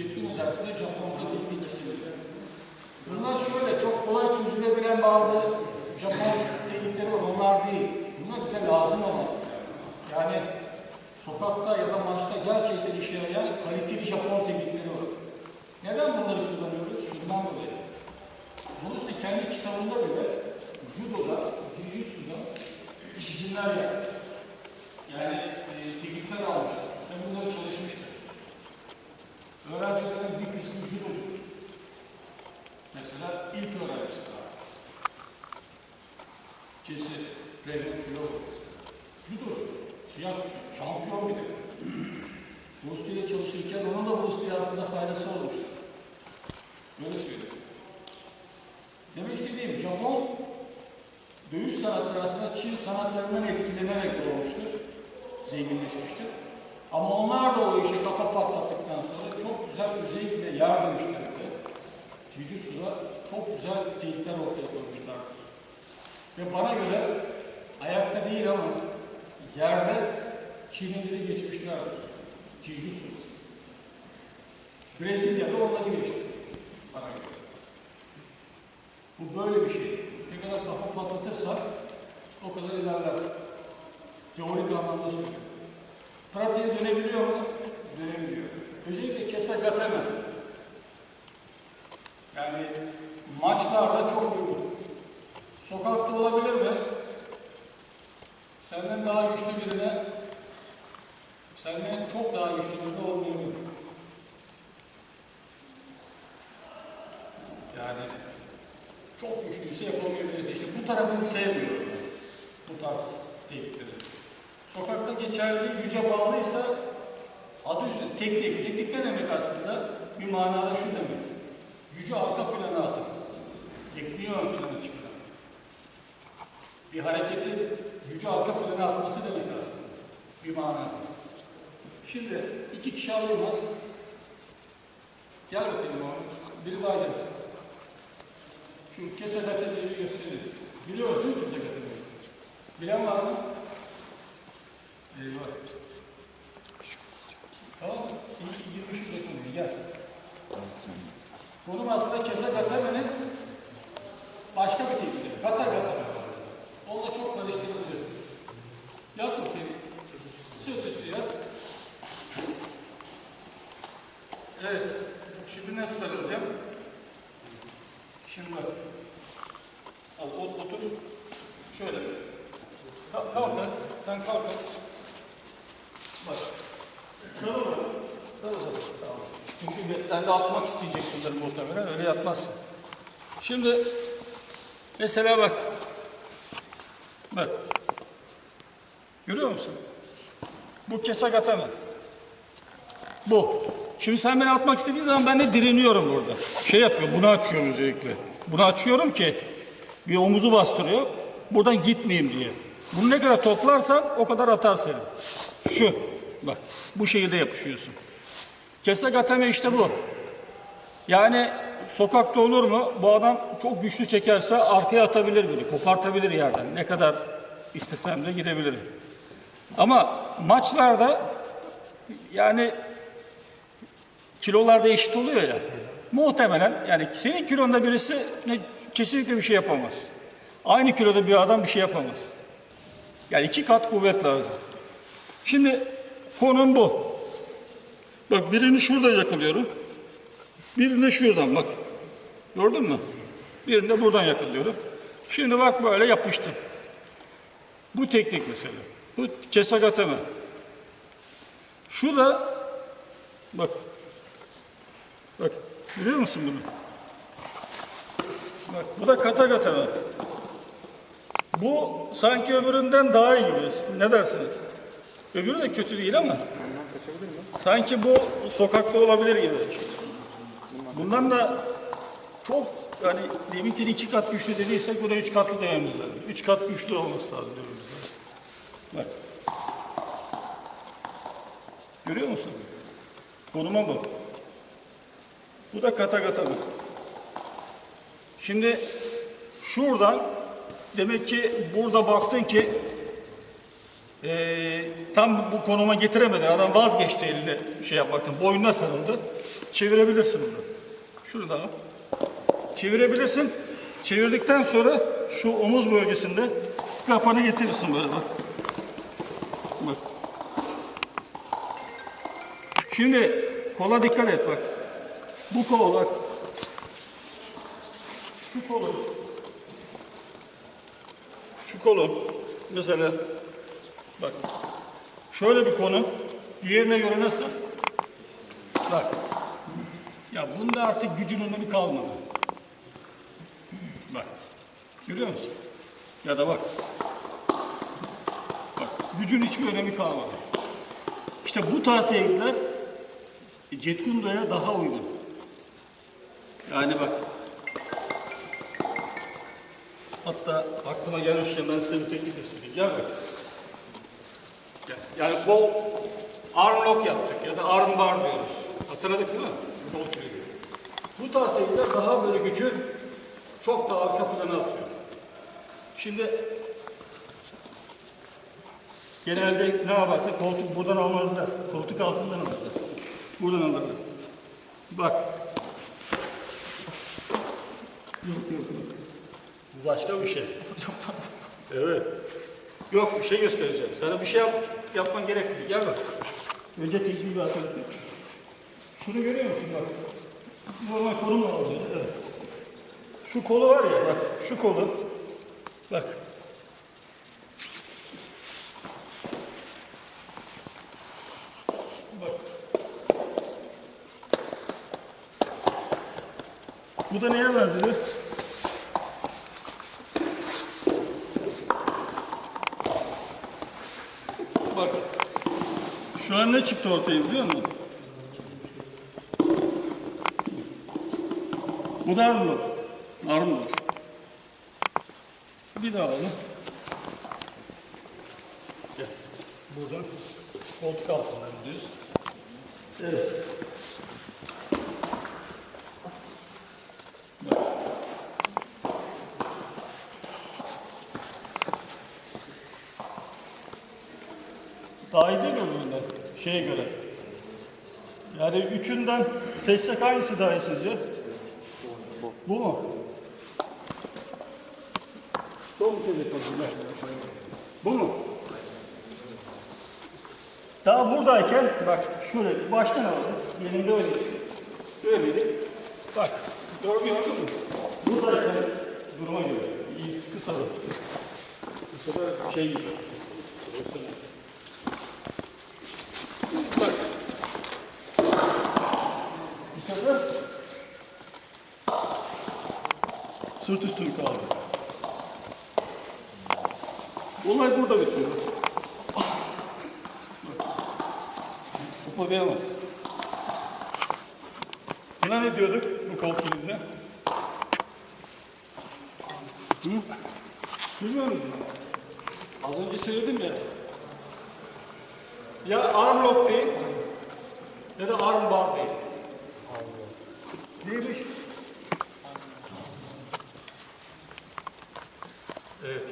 Ciddi dersinde Japonca değil biri. Bunlar şöyle çok kolay çözülebilen bazı Japon teknikleri var. Onlar değil. Bunlar bize lazım olan. Yani sokakta ya da maçta gerçekten işe yarayan kaliteli Japon teknikleri var. Neden bunları kullanıyoruz? Şundan dolayı. Üstüne kendi kitabında bile judoda, jiu-jitsu'da çizimler yaptı. Yani e, teknikler almış. Ben bunları çalışmıştım. Öğrencilerin bir kısmı judocudur. Mesela ilk öğrencisi var. Kesi, Raymond Pilot. Judo, siyah kuşak, şampiyon bir de. Bruce ile çalışırken onun da Lee aslında faydası olmuştu. Böyle söyleyeyim. Demek istediğim Japon dövüş sanatları aslında Çin sanatlarından etkilenerek doğmuştur, zenginleşmiştir. Ama onlar da o işe kafa patlattıktan sonra çok güzel özellikle yer dövüşlerinde, Jiu-Jitsu'da çok güzel teknikler ortaya koymuşlardır. Ve bana göre ayakta değil ama yerde Çinlileri geçmişlerdir. Jiu-Jitsu. Brezilya'da onları geçti. Bana göre. Bu böyle bir şey. Ne kadar kafa patlatırsan o kadar ilerlersin. Teorik anlamda söylüyorum. Pratiğe dönebiliyor mu? Dönebiliyor. Özellikle kesa gateme. Yani maçlarda çok uygun. Sokakta olabilir mi? Senden daha güçlü birine, senden çok daha güçlü birine olmayabilir. Yani çok güçlüyse yapamayabiliriz. İşte bu tarafını sevmiyorum. Bu tarz teknikleri. Sokakta geçerli güce bağlıysa adı üstünde teknik. Teknik ne demek aslında? Bir manada şu demek. Gücü arka plana atın. Tekniği ön plana çıkarın. Bir hareketi gücü arka plana atması demek aslında. Bir manada. Şimdi iki kişi alıyoruz. Gel bakayım oğlum. Biri daha gelsin. Şu kese gateteyi gösterir. Biliyoruz değil mi kese gateteyi? Bilen var mı? Eyvah. Tamam? İyi ki girmişiz de konuyu. Gel. Bunun aslında kese gatemenin başka bir tekniği. Gata gatame. Onunla çok karıştırılıyor. Yat bakayım. Sırt üstü yat. Evet. Şimdi nasıl sarılacağım? Şimdi bak. Al, ot- otur. Şöyle. Kalk, kalk. Sen kalk. Bak. Sarıl. Tamam. Çünkü sen de atmak isteyeceksindir muhtemelen. Öyle yapmazsın. Şimdi mesela bak. Bak. Görüyor musun? Bu kesagatame. Bu. Şimdi sen beni atmak istediğin zaman ben de direniyorum burada. Şey yapıyorum, bunu açıyorum özellikle. Bunu açıyorum ki bir omuzu bastırıyor. Buradan gitmeyeyim diye. Bunu ne kadar toplarsan o kadar atar seni. Şu. Bak. Bu şekilde yapışıyorsun. Kesagatame işte bu. Yani sokakta olur mu? Bu adam çok güçlü çekerse arkaya atabilir beni. Kopartabilir yerden. Ne kadar istesem de gidebilirim. Ama maçlarda yani kilolarda eşit oluyor ya. Muhtemelen yani senin kilonda birisi kesinlikle bir şey yapamaz. Aynı kiloda bir adam bir şey yapamaz. Yani iki kat kuvvet lazım. Şimdi konum bu. Bak birini şurada yakalıyorum. Birini şuradan bak. Gördün mü? Birini de buradan yakalıyorum. Şimdi bak böyle yapıştım. Bu teknik mesela. Bu kesagateme. Şu da bak. Bak görüyor musun bunu? Bak bu da kata gateme. Bu sanki öbüründen daha iyi gibi. Ne dersiniz? Öbürü de kötü değil ama. Sanki bu sokakta olabilir gibi. Bundan da çok yani deminki iki kat güçlü dediysek bu da üç katlı dememiz lazım. Üç kat güçlü olması lazım dememiz lazım. Bak. Görüyor musun? Konuma bu. Bu da kata kata mı? Şimdi şuradan demek ki burada baktın ki Ee, tam bu konuma getiremedi. Adam vazgeçti eline şey yapmaktan. Boynuna sarıldı. Çevirebilirsin bunu. Şunu da al. Çevirebilirsin. Çevirdikten sonra şu omuz bölgesinde kafanı getirirsin böyle bak. Bak. Şimdi kola dikkat et bak. Bu kol bak. Şu kolu. Şu kolu mesela bak. Şöyle bir konu. Diğerine göre nasıl? Bak. Ya bunda artık gücün önemi kalmadı. Bak. Görüyor musun? Ya da bak. Bak. Gücün hiçbir önemi kalmadı. İşte bu tarz teknikler Cetkunda'ya daha uygun. Yani bak. Hatta aklıma gelmişken ben size bir teknik göstereyim. Gel bak. Yani kol arm lock yaptık ya da arm bar diyoruz. Hatırladık değil mi? Kol kürüğü. Bu tarz teknikler daha böyle gücü çok daha arka plana atıyor. Şimdi genelde ne yaparsa koltuk buradan almazlar. Koltuk altından alırlar. Buradan alırlar. Bak. Yok yok yok. Bu başka bir şey. evet. Yok bir şey göstereceğim. Sana bir şey yap, yapman gerekmiyor. Gel bak. Önce bir hatırlatayım. Şunu görüyor musun bak. Normal kolum alıyor. Evet. Şu kolu var ya bak. Şu kolu. Bak. Bak. Bu da neye benziyor? Bak. Ne çıktı ortaya biliyor musun? Bu da armlor. Armlor. Bir daha alalım. Gel. Buradan koltuk altından düz. Evet. Daha iyi değil mi? Şeye göre. Yani üçünden seçsek hangisi daha iyi sizce? Bu mu? Bu mu? Daha buradayken bak şöyle baştan aldım. Yerinde öyle. Öyleydi. Bak gördün mü? Buradayken duruma göre. İyi sıkı sarı. Bu sefer şey gibi. Bak. Bu sefer sırt üstü kaldı. Olay burada bitiyor. Kıpırdayamaz. Buna ne diyorduk bu kilidine? Hı? Bilmiyor musun? Az önce söyledim ya. Ya arm lock değil ya da arm bar değil. Neymiş? Evet.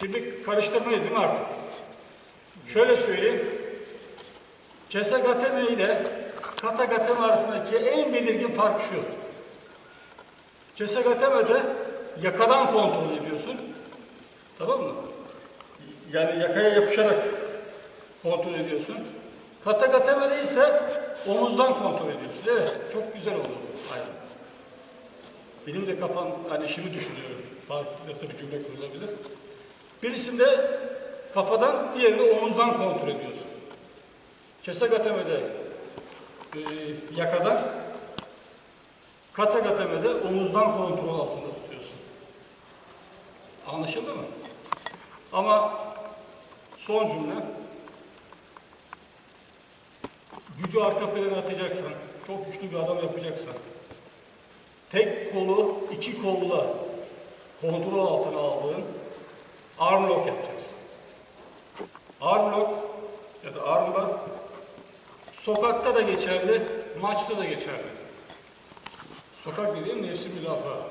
Şimdi karıştırmayız değil mi artık? Şöyle söyleyeyim. Kesegateme ile katagateme arasındaki en belirgin fark şu. Kesagateme'de yakadan kontrol ediyorsun. Tamam mı? Yani yakaya yapışarak kontrol ediyorsun. Katagateme'de ise omuzdan kontrol ediyorsun. Evet, çok güzel oldu. Aynen. Benim de kafam, hani şimdi düşünüyorum. Farklı nasıl bir cümle kurulabilir. Birisinde kafadan, diğerinde omuzdan kontrol ediyorsun. Kesagateme'de e, yakadan, katagateme'de omuzdan kontrol altında tutuyorsun. Anlaşıldı mı? Ama son cümle, gücü arka plana atacaksan, çok güçlü bir adam yapacaksan, tek kolu iki kolla kontrol altına aldığın arm lock yapacaksın. Arm lock ya da arm bar sokakta da geçerli, maçta da geçerli. Sokak dediğim nefsi müdafaa.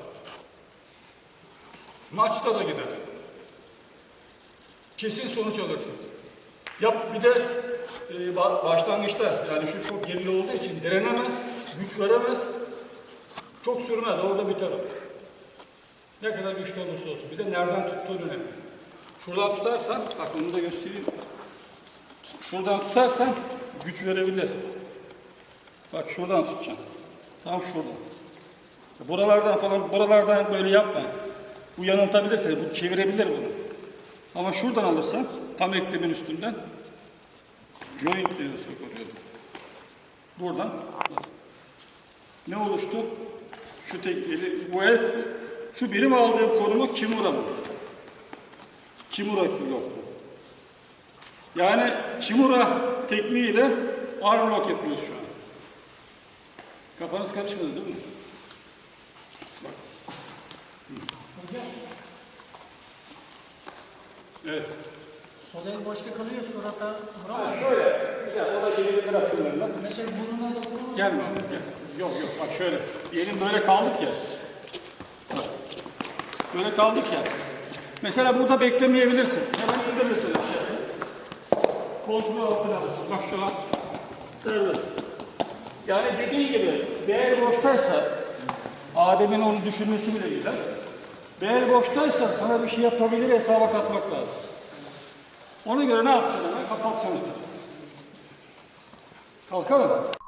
Maçta da gider. Kesin sonuç alırsın. Yap bir de e, ba- başlangıçta yani şu çok gerili olduğu için direnemez, güç veremez. Çok sürmez, orada biter o. Ne kadar güçlü olursa olsun. Bir de nereden tuttuğun önemli. Şuradan tutarsan, bak onu da göstereyim. Şuradan tutarsan güç verebilir. Bak şuradan tutacağım. Tam şuradan. Buralardan falan, buralardan böyle yapma. Bu yanıltabilir seni, bu çevirebilir bunu. Ama şuradan alırsan, tam eklemin üstünden, joint diyor sokuyor. Buradan, ne oluştu? Şu tek bu el, şu benim aldığım konumu kimura bu. Kimura yok bu. Yani kimura tekniğiyle arm lock yapıyoruz şu an. Kafanız karışmadı değil mi? Bak. Evet. Sol el boşta kalıyor surata vuramaz. Şöyle, güzel. O da gelebilir akıllarından. Mesela burnuna dokunur. Gelme oğlum, gel. Yok yok bak şöyle. Diyelim böyle kaldık ya. Bak. Böyle kaldık ya. Mesela burada beklemeyebilirsin. Hemen indirirsin aşağıya. Kontrol altına alırsın. Bak şu an serbest. Yani dediği gibi değer boştaysa Adem'in onu düşünmesi bile güzel. Değer boştaysa sana bir şey yapabilir hesaba katmak lazım. Ona göre ne yapacaksın hemen? Kapatacaksın. Kalkalım.